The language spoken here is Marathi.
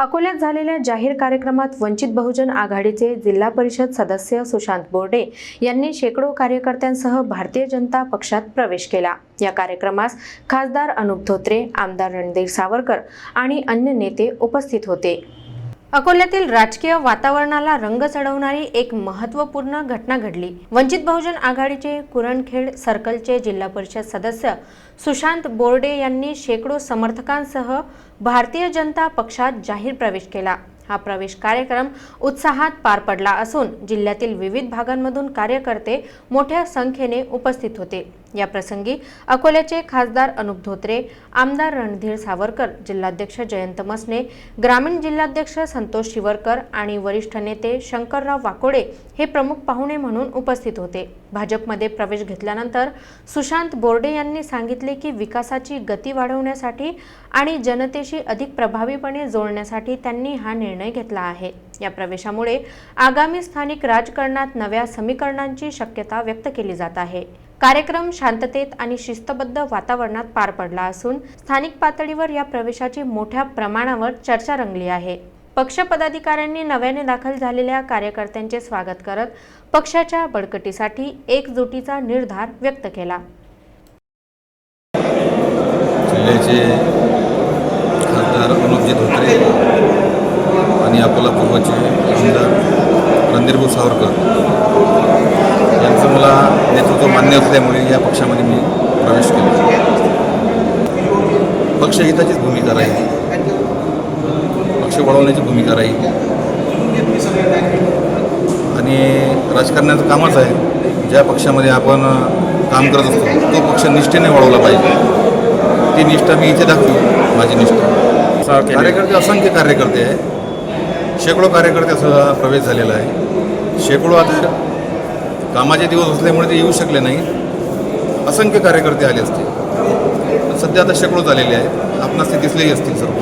अकोल्यात झालेल्या जाहीर कार्यक्रमात वंचित बहुजन आघाडीचे जिल्हा परिषद सदस्य सुशांत बोर्डे यांनी शेकडो कार्यकर्त्यांसह भारतीय जनता पक्षात प्रवेश केला. या कार्यक्रमास खासदार अनुप धोत्रे आमदार रणधीर सावरकर आणि अन्य नेते उपस्थित होते. अकोल्यातील राजकीय वातावरणाला रंग चढवणारी एक महत्त्वपूर्ण घटना घडली. वंचित बहुजन आघाडीचे कुरणखेड सर्कलचे जिल्हा परिषद सदस्य सुशांत बोर्डे यांनी शेकडो समर्थकांसह भारतीय जनता पक्षात जाहीर प्रवेश केला. हा प्रवेश कार्यक्रम उत्साहात पार पडला असून जिल्ह्यातील विविध भागांमधून कार्यकर्ते मोठ्या संख्येने उपस्थित होते. या प्रसंगी अकोल्याचे खासदार अनुप धोत्रे आमदार रणधीर सावरकर जिल्हाध्यक्ष जयंत मसने ग्रामीण जिल्हाध्यक्ष संतोष शिवरकर आणि वरिष्ठ नेते शंकरराव वाकोडे हे प्रमुख पाहुणे म्हणून उपस्थित होते. भाजपमध्ये प्रवेश घेतल्यानंतर सुशांत बोर्डे यांनी सांगितले की विकासाची गती वाढवण्यासाठी आणि जनतेशी अधिक प्रभावीपणे जोडण्यासाठी त्यांनी हा निर्णय घेतला आहे. या प्रवेशामुळे आगामी स्थानिक राजकारणात नव्या समीकरणांची शक्यता व्यक्त केली जात आहे. कार्यक्रम शांततेत आणि शिस्तबद्ध वातावरणात पार पडला असून स्थानिक पातळीवर या प्रवेशाची मोठ्या प्रमाणावर चर्चा रंगली आहे. पक्ष पदाधिकाऱ्यांनी नव्याने दाखल झालेल्या कार्यकर्त्यांचे स्वागत करत पक्षाच्या बळकटीसाठी एकजुटीचा निर्धार व्यक्त केला. जिल्ह्याचे खासदार अनुपजी धोत्रे आणि अकोला पूर्वचे आमदार रणधीरभाऊ सावरकर यांचं मला नेतृत्व मान्य असल्यामुळे या पक्षामध्ये मी प्रवेश केला. पक्षहिताचीच भूमिका राहील. पक्ष वळवण्याची भूमिका राहील. आणि राजकारणाचं कामच आहे. ज्या पक्षामध्ये आपण काम करत असतो तो पक्ष निष्ठेने वळवला पाहिजे. ती निष्ठा मी इथे दाखवली माझी निष्ठा. कार्यकर्ते असंख्य कार्यकर्ते आहे शेकडो कार्यकर्त्याचा प्रवेश झालेला आहे. शेकडो आता कामाचे दिवस असल्यामुळे ते येऊ शकले नाही. असंख्य कार्यकर्ते आले असते सध्या आता शेकडो झालेले आहेत. आपणास ते दिसलेही असतील सर्व.